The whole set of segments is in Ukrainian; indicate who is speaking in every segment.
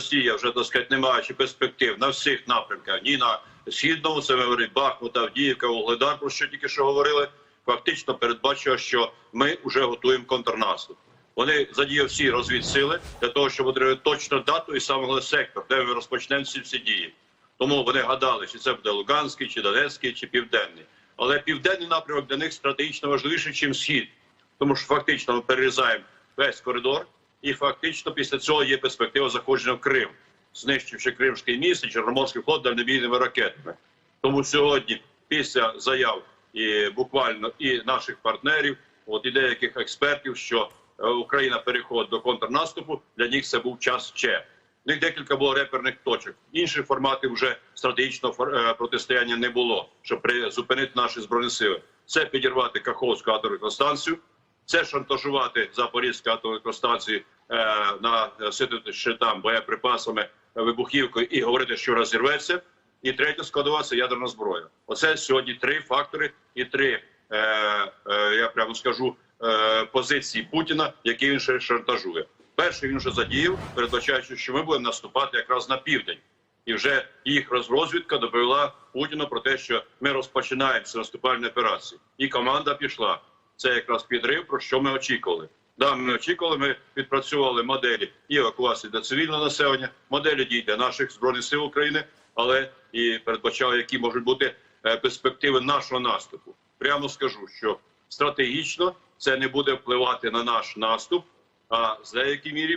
Speaker 1: Росія вже сказати, не маючи перспектив на всіх напрямках, ні на східному, це говорить Бахмут, Авдіївка, Угледар, про що тільки що говорили. Фактично передбачує, що ми вже готуємо контрнаступ. Вони задіяли всі розвідсили для того, щоб отримати точну дату і саме сектор, де ми розпочнемо всі всі дії. Тому вони гадали, чи це буде Луганський, чи Донецький, чи Південний. Але південний напрямок для них стратегічно важливіший, ніж схід. Тому що фактично ми перерізаємо весь коридор, і фактично після цього є перспектива заходження в Крим, знищивши Кримський міст і Чорноморський флот дальнобійними ракетами. Тому сьогодні, після заяв і буквально і наших партнерів, от і деяких експертів, що е, Україна переходить до контрнаступу, для них це був час ще. В них декілька було реперних точок. Інших форматів вже стратегічного е, протистояння не було, щоб зупинити наші збройні сили. Це підірвати Каховську атомну електростанцію, це шантажувати Запорізьку атомну електростанцію е, на ситити ще там боєприпасами, е, вибухівкою і говорити, що розірветься. І третя складова це ядерна зброя. Оце сьогодні три фактори і три, е, е, я прямо скажу, е, позиції Путіна, які він ще шантажує. Перший він вже задіяв, передбачаючи, що ми будемо наступати якраз на південь. І вже їх розвідка доповіла Путіну про те, що ми розпочинаємо наступальні операції. І команда пішла. Це якраз підрив, про що ми очікували. Да, ми очікували, ми відпрацювали моделі і евакуації для цивільного населення, моделі дій для наших збройних сил України, але і передбачали, які можуть бути е, перспективи нашого наступу. Прямо скажу, що стратегічно це не буде впливати на наш наступ, а з деякій мірі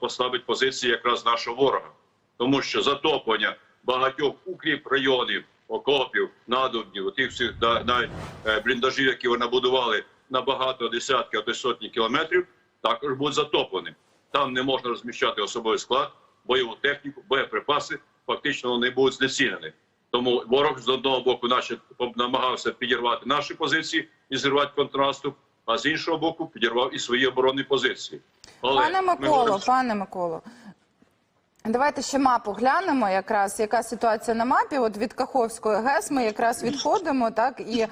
Speaker 1: послабить позиції якраз нашого ворога, тому що затоплення багатьох укріп районів, окопів, надувнів, тих всіх навіть е, бліндажів, які вони будували на багато десятків, а то й сотні кілометрів, також будуть затоплені. Там не можна розміщати особовий склад, бойову техніку, боєприпаси. Фактично вони будуть знецінені. Тому ворог з одного боку, наче намагався підірвати наші позиції і зірвати контрнаступ, а з іншого боку, підірвав і свої оборонні позиції. Але
Speaker 2: Пане
Speaker 1: ми
Speaker 2: Миколо, пане Миколо. Давайте ще мапу глянемо, якраз яка ситуація на мапі. От від Каховської ГЕС ми якраз відходимо, так і е,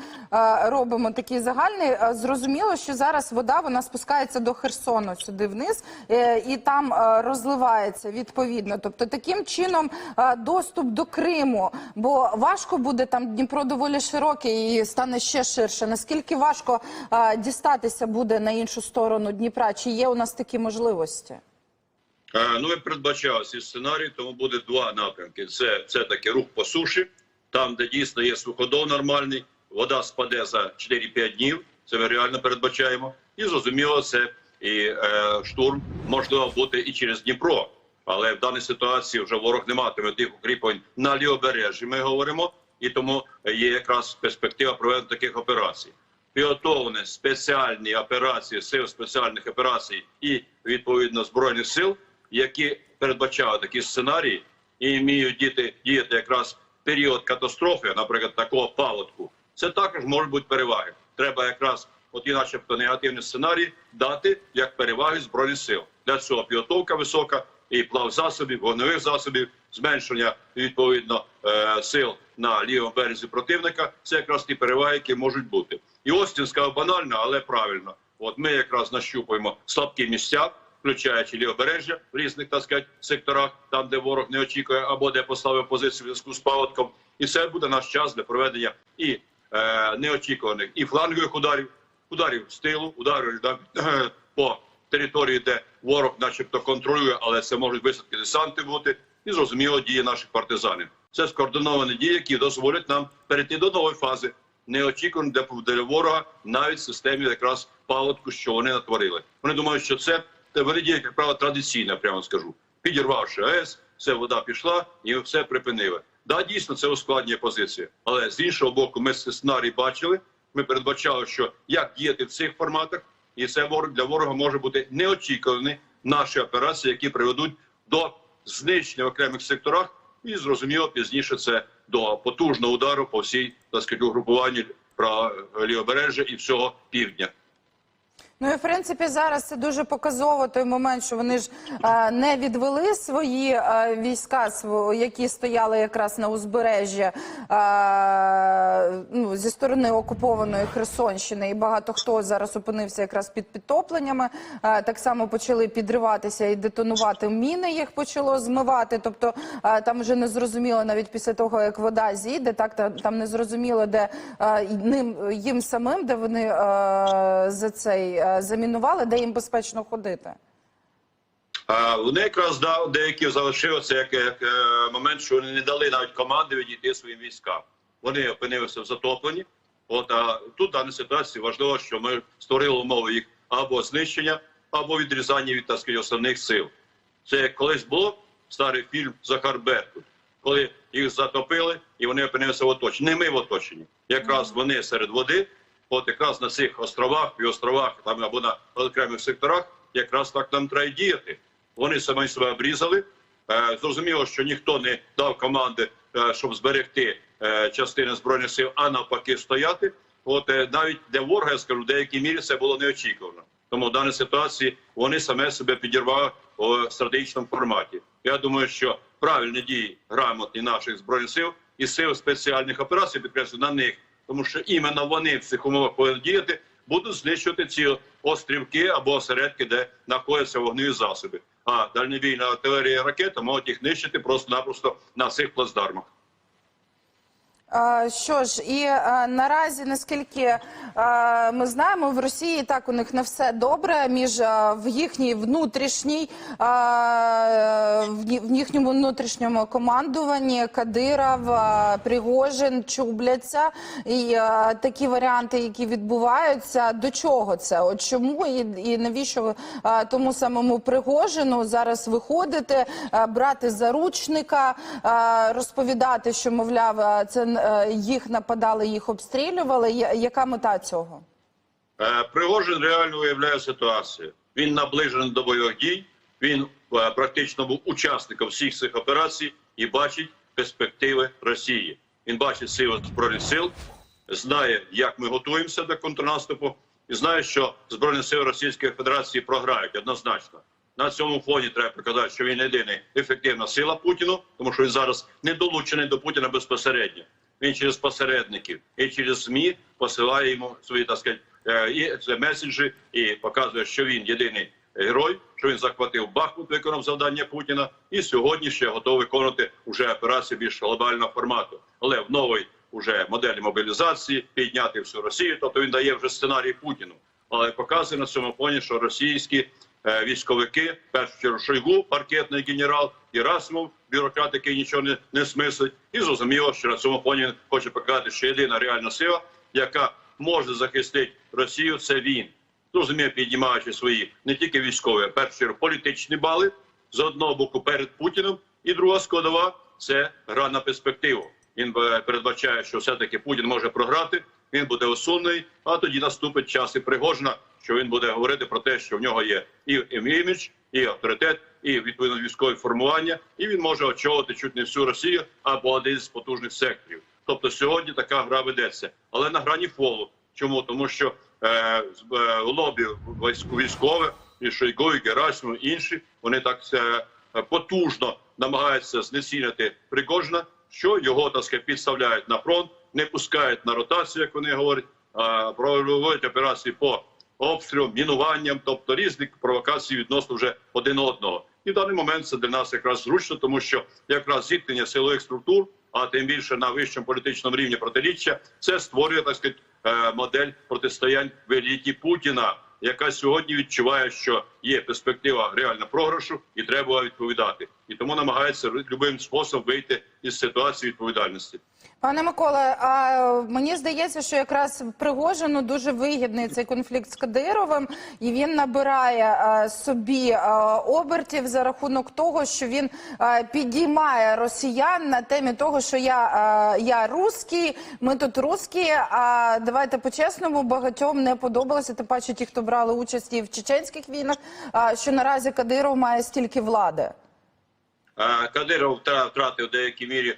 Speaker 2: робимо такий загальний. Е, Зрозуміло, що зараз вода вона спускається до Херсону сюди вниз, е, і там е, розливається відповідно. Тобто, таким чином е, доступ до Криму, бо важко буде там Дніпро доволі широкий і стане ще ширше. Наскільки важко е, дістатися буде на іншу сторону Дніпра? Чи є у нас такі можливості?
Speaker 1: Е, Ну, ми передбачали ці сценарії, тому буде два напрямки. Це, це таки рух по суші, там, де дійсно є суходол нормальний, вода спаде за 4-5 днів. Це ми реально передбачаємо. І зрозуміло, це і е, штурм можливо бути і через Дніпро. Але в даній ситуації вже ворог не матиме тих укріплень на лівобережжі. Ми говоримо, і тому є якраз перспектива проведення таких операцій. Підготовлені спеціальні операції сил спеціальних операцій і відповідно збройних сил, які передбачають такі сценарії і вміють діяти, діяти якраз в період катастрофи, наприклад, такого паводку. Це також можуть бути переваги. Треба якраз, от і начебто негативні сценарії, дати як переваги збройних сил. Для цього підготовка висока і плав засобів, вогневих засобів, зменшення відповідно е, сил на лівому березі противника. Це якраз ті переваги, які можуть бути. І Остін сказав банально, але правильно. От ми якраз нащупуємо слабкі місця, включаючи лівобережжя в різних так сказати, секторах, там де ворог не очікує, або де поставив позицію в зв'язку з паводком. І це буде наш час для проведення і е, неочікуваних і флангових ударів, ударів з тилу, ударів да, по території, де ворог, начебто, контролює, але це можуть висадки десанти бути, і зрозуміло дії наших партизанів. Це скоординовані дії, які дозволять нам перейти до нової фази, неочікувано для, ворога, навіть в системі якраз паводку, що вони натворили. Вони думають, що це те вони як правило, традиційно, прямо скажу. Підірвавши АЕС, все вода пішла і все припинили. Да, дійсно, це ускладнює позицію. Але з іншого боку, ми сценарій бачили. Ми передбачали, що як діяти в цих форматах, і це для ворога може бути неочікувані наші операції, які приведуть до знищення в окремих секторах, і зрозуміло пізніше це до потужного удару по всій так сказати, угрупуванні про лівобережжя і всього півдня.
Speaker 2: Ну і в принципі зараз це дуже показово той момент, що вони ж е, не відвели свої е, війська, які стояли якраз на узбережжі е, ну, зі сторони окупованої Херсонщини, і багато хто зараз опинився якраз під підтопленнями. Е, так само почали підриватися і детонувати міни, їх почало змивати. Тобто е, там вже не зрозуміло навіть після того, як вода зійде, так там, там не зрозуміло, де е, ним їм самим, де вони е, за цей е, замінували, де їм безпечно ходити.
Speaker 1: А вони якраз да, деякі залишилися як, як е, момент, що вони не дали навіть команди відійти своїм військам. Вони опинилися в затопленні. От а тут в даній ситуації важливо, що ми створили умови їх або знищення, або відрізання від так сказати, основних сил. Це як колись було старий фільм Захар Беркут, коли їх затопили і вони опинилися в оточенні. Не ми в оточенні. Якраз вони серед води, от якраз на цих островах, і островах там або на окремих секторах, якраз так нам треба діяти. Вони самі себе обрізали. Е, зрозуміло, що ніхто не дав команди, е, щоб зберегти е, частини збройних сил, а навпаки стояти. От навіть для ворога я скажу, в деякій мірі це було неочікувано. Тому в даній ситуації вони саме себе підірвали у стратегічному форматі. Я думаю, що правильні дії грамотні наших збройних сил і сил спеціальних операцій підкреслю на них, тому що іменно вони в цих умовах повинні діяти, будуть знищувати ці острівки або осередки, де знаходяться вогневі засоби. А дальнобійна артилерія і ракета можуть їх нищити просто-напросто на цих плацдармах.
Speaker 2: Що ж, і наразі, наскільки ми знаємо, в Росії так у них не все добре між в їхній внутрішній в їхньому внутрішньому командуванні Кадиров, Пригожин чубляться. І такі варіанти, які відбуваються, до чого це? От чому і, і навіщо тому самому Пригожину зараз виходити, брати заручника, розповідати, що мовляв, це їх нападали, їх обстрілювали. Яка мета цього?
Speaker 1: Е, Пригожин реально виявляє ситуацію. Він наближений до бойових дій. Він е, практично був учасником всіх цих операцій і бачить перспективи Росії. Він бачить сили збройних сил, знає, як ми готуємося до контрнаступу, і знає, що збройні сили Російської Федерації програють однозначно. На цьому фоні треба показати, що він єдиний ефективна сила Путіну, тому що він зараз не долучений до Путіна безпосередньо. Він через посередників і через ЗМІ посилає йому свої так сказати, е, і меседжі і показує, що він єдиний герой, що він захватив Бахмут, виконав завдання Путіна, і сьогодні ще готовий виконувати вже операцію більш глобального формату, але в новій уже моделі мобілізації підняти всю Росію. Тобто він дає вже сценарій Путіну, але показує на цьому фоні, що російські е, військовики, першу чергу Шойгу, паркетний генерал, Герасимов, бюрократ, який нічого не, не смислить, і зрозуміло, що на цьому фоні хоче показати, що єдина реальна сила, яка може захистити Росію, це він. Зрозуміло, піднімаючи свої не тільки військові, а чергу політичні бали з одного боку перед Путіним, і друга складова це гра на перспективу. Він е, передбачає, що все-таки Путін може програти, він буде усунений, а тоді наступить час і Пригожина, що він буде говорити про те, що в нього є і імідж, і авторитет, і відповідно військове формування, і він може очолити чуть не всю Росію або один з потужних секторів. Тобто сьогодні така гра ведеться, але на грані фолу. Чому? Тому що е, е, лобі військ- військове, і Шойгу, і Герасимов, і інші, вони так е, потужно намагаються знецінити Пригожина, що його так сказати, підставляють на фронт, не пускають на ротацію, як вони говорять, а проводять операції по обстрілам, мінуванням, тобто різних провокацій відносно вже один одного. І в даний момент це для нас якраз зручно, тому що якраз зіткнення силових структур, а тим більше на вищому політичному рівні протиріччя, це створює так сказати, е, модель протистоянь в еліті Путіна, яка сьогодні відчуває, що є перспектива реально програшу, і треба відповідати. І тому намагається любим способом вийти із ситуації відповідальності.
Speaker 2: Пане Миколе, а мені здається, що якраз Пригожину дуже вигідний цей конфлікт з Кадировим, і він набирає е, собі е, обертів за рахунок того, що він е, підіймає росіян на темі того, що я, е, я русський, ми тут русські. А давайте по-чесному, багатьом не подобалося. Тим паче ті, хто брали участь і в чеченських війнах, е, що наразі Кадиров має стільки влади.
Speaker 1: Е, Кадиров втратив в деякій мірі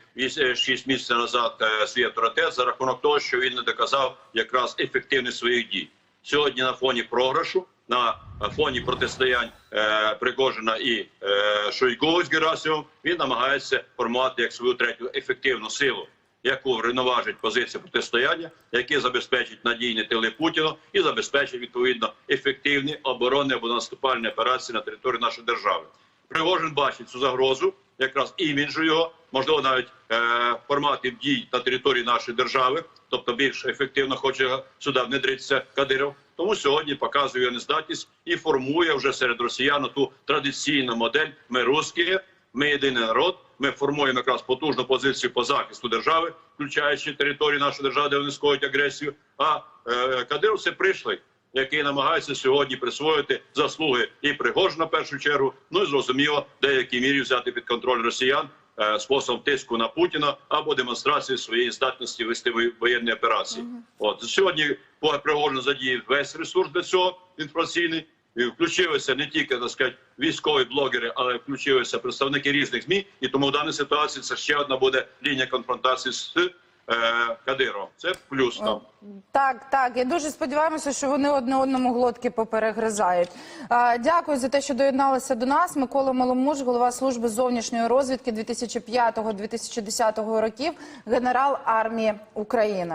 Speaker 1: 6 місяців назад е, свій авторитет за рахунок того, що він не доказав якраз ефективність своїх дій. сьогодні на фоні програшу, на фоні протистоянь е, Пригожина і е, Шойгу з Герасимом, він намагається формувати як свою третю ефективну силу, яку врівноважить позиція протистояння, які забезпечить надійні тили Путіна і забезпечить відповідно ефективні оборонні або наступальні операції на території нашої держави. Пригожин бачить цю загрозу, якраз іміджу його, можливо, навіть е, форматів дій на території нашої держави, тобто більш ефективно хоче сюди внедритися Кадиров. Тому сьогодні показує нездатність і формує вже серед росіян ту традиційну модель. Ми русські, ми єдиний народ. Ми формуємо якраз потужну позицію по захисту держави, включаючи територію нашої держави, де вони скоють агресію. А е, Кадиров це прийшлий, який намагається сьогодні присвоїти заслуги і Пригожина в першу чергу. Ну і зрозуміло, в деякій мірі взяти під контроль росіян е, способом тиску на Путіна або демонстрації своєї здатності вести воєнні операції. От сьогодні Пригожин задіяв весь ресурс для цього інформаційний. Включилися не тільки так сказати, військові блогери, але включилися представники різних змі. І тому в даній ситуації це ще одна буде лінія конфронтації з е, Кадировим. Це плюс там.
Speaker 2: Так, так. І дуже сподіваємося, що вони одне одному глотки поперегризають. Дякую за те, що доєдналися до нас. Микола Маломуж, голова служби зовнішньої розвідки 2005-2010 років, генерал армії України.